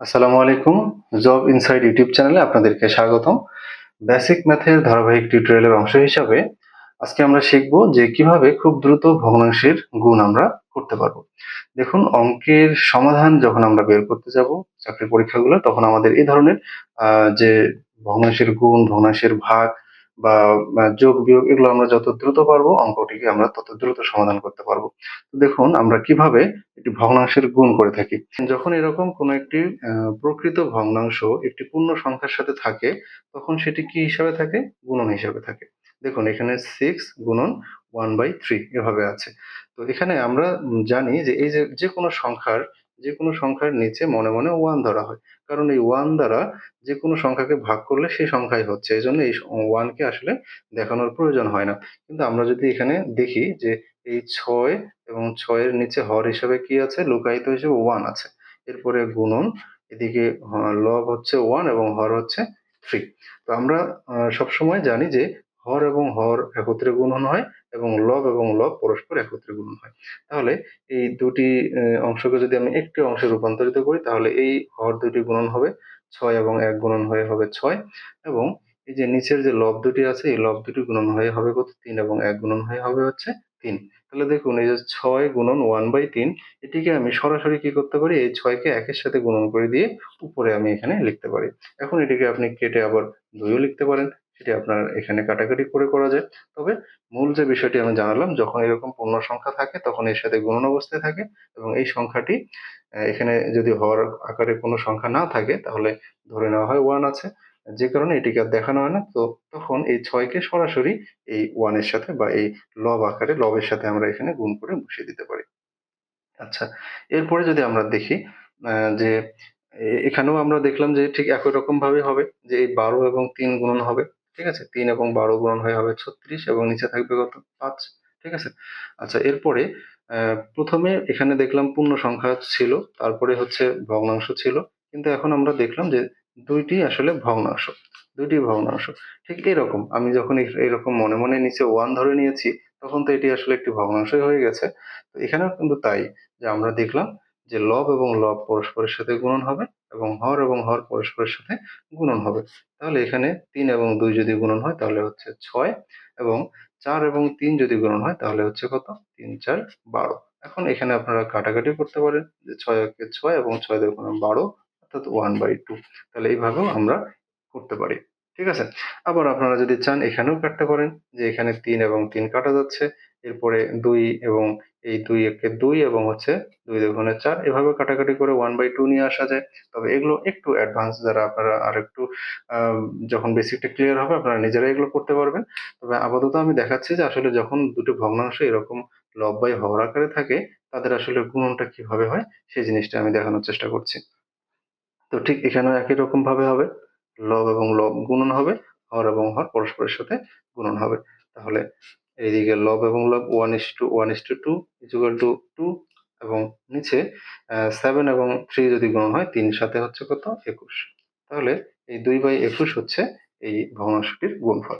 আসসালামু আলাইকুম, job inside YouTube চ্যানেলে আপনাদেরকে স্বাগতম। বেসিক ম্যাথের ধারাবাহিক টিউটোরিয়ালের অংশ হিসাবে আজকে আমরা শিখব যে কীভাবে খুব দ্রুত ভগ্নাংশের গুণ আমরা করতে পারব। দেখুন, অঙ্কের সমাধান যখন আমরা বের করতে যাব চাকরির পরীক্ষাগুলো, তখন আমাদের এই ধরনের যে ভগ্নাংশের গুণ, ভগ্নাংশের ভাগ বা যোগ, বিয়োগ এগুলো আমরা যত দ্রুত পারব অঙ্কটিকে আমরা তত দ্রুত সমাধান করতে পারব। তো দেখুন আমরা কীভাবে একটি ভগ্নাংশের গুণ করে থাকি। যখন এরকম কোনো একটি প্রকৃত ভগ্নাংশ একটি পূর্ণ সংখ্যার সাথে থাকে, তখন সেটি কি হিসাবে থাকে? গুণন হিসাবে থাকে। দেখুন এখানে সিক্স গুণন ওয়ান বাই থ্রি এভাবে আছে। তো এখানে আমরা জানি যে এই যে যে কোনো সংখ্যার যে কোনো সংখ্যার নিচে মনে মনে ওয়ান ধরা হয়। কারণ এই ওয়ান দ্বারা যে কোনো সংখ্যাকে ভাগ করলে সেই সংখ্যাই হচ্ছে। এই জন্য এই ওয়ানকে আসলে দেখানোর প্রয়োজন হয় না। কিন্তু আমরা যদি এখানে দেখি যে এই ছয় এবং ছয়ের নিচে হর হিসাবে কি আছে? লুকায়িত হিসেবে ওয়ান আছে। এরপরে গুণন, এদিকে লব হচ্ছে ওয়ান এবং হর হচ্ছে থ্রি তো আমরা সবসময় জানি যে হর এবং হর একত্রে গুণন হয় এবং লব এবং লব পরস্পর একত্রে গুণন হয়। তাহলে এই দুটি অংশকে যদি আমি একটি অংশে রূপান্তরিত করি, তাহলে এই হর দুটি গুণন হবে ছয় এবং এক গুণন হয়ে হবে ছয় এবং এই যে নিচের যে লব দুটি আছে, এই লব দুটি গুণন হয়ে হবে কত? তিন এবং এক গুণন হয়ে হবে হচ্ছে তিন। তাহলে দেখুন এই যে ছয় গুণন ওয়ান বাই তিন, এটিকে আমি সরাসরি কি করতে পারি? এই ছয়কে একের সাথে গুণন করে দিয়ে উপরে আমি এখানে লিখতে পারি। এখন এটিকে আপনি কেটে আবার দুইও লিখতে পারেন। সেটি আপনার এখানে কাটাকাটি করে করা যায়। তবে মূল যে বিষয়টি আমি জানালাম, যখন এরকম পূর্ণ সংখ্যা থাকে, তখন এর সাথে গুণন অবস্থায় থাকে এবং এই সংখ্যাটি এখানে যদি হওয়ার আকারে কোনো সংখ্যা না থাকে, তাহলে ধরে নেওয়া হয় ওয়ান আছে। যে কারণে এটিকে আর দেখানো হয় না। তো তখন এই ছয়কে সরাসরি এই ওয়ানের সাথে বা এই লব আকারে লবের সাথে আমরা এখানে গুণ করে বসিয়ে দিতে পারি। আচ্ছা এরপরে যদি আমরা দেখি যে এখানেও আমরা দেখলাম যে ঠিক একই রকম ভাবে হবে, যে এই বারো এবং তিন গুণন হবে। ঠিক আছে? তিন এবং বারো গুণন হয়ে হবে ছত্রিশ এবং নিচে থাকবে কত? পাঁচ। ঠিক আছে? আচ্ছা এরপরে প্রথমে এখানে দেখলাম পূর্ণ সংখ্যা ছিল, তারপরে হচ্ছে ভগ্নাংশ ছিল। কিন্তু এখন আমরা দেখলাম যে দুইটি আসলে ভগ্নাংশ, দুইটি ভগ্নাংশ। ঠিক এরকম। আমি যখন এরকম মনে মনে নিচে ওয়ান ধরে নিয়েছি, তখন তো এটি আসলে একটি ভগ্নাংশই হয়ে গেছে। তো এখানেও কিন্তু তাই, যে আমরা দেখলাম যে লব এবং লব পরস্পরের সাথে গুণন হবে এবং হর এবং হর পরস্পরের সাথে গুণন হবে। তাহলে এখানে তিন এবং দুই যদি গুণন হয়, তাহলে হচ্ছে ছয় এবং চার এবং তিন যদি গুণন হয়, তাহলে হচ্ছে কত? তিন, চার, বারো। এখন এখানে আপনারা কাটাকাটি করতে পারেন যে ছয় একে ছয় এবং ছয় দুগুণ বারো অর্থাৎ ওয়ান বাই টু তাহলে এইভাবেও আমরা করতে পারি। ঠিক আছে? আবার আপনারা যদি চান, এখানেও কাটতে পারেন যে এখানে তিন এবং তিন কাটা যাচ্ছে। এরপরে দুই এবং এই দুই একে দুই এবং হচ্ছে দুই দুগুণে চার। এভাবে কাটাকাটি করে ওয়ান বাই টু নিয়ে আসা যায়। তবে এগুলো একটু অ্যাডভান্স যারা আপনারা আর একটু যখন বেসিকটা ক্লিয়ার হবে আপনারা নিজেরাই এগুলো করতে পারবেন। তবে আপাতত আমি দেখাচ্ছি যে আসলে যখন দুটো ভগ্নাংশ এরকম লব বাই হর আকারে থাকে, তাদের আসলে গুণনটা কীভাবে হয়, সেই জিনিসটা আমি দেখানোর চেষ্টা করছি। তো ঠিক এখানেও একই রকম ভাবে হবে। লব এবং লব গুণন হবে হর এবং হর পরস্পরের সাথে গুণন হবে। তাহলে এইদিকে লব এবং লব one is two one is to two equal to two এবং নিচে সেভেন এবং থ্রি যদি গুণ হয়, তিন সাথে হচ্ছে কত? একুশ। তাহলে এই দুই বাই একুশ হচ্ছে এই ভগ্নাংশটির গুণফল।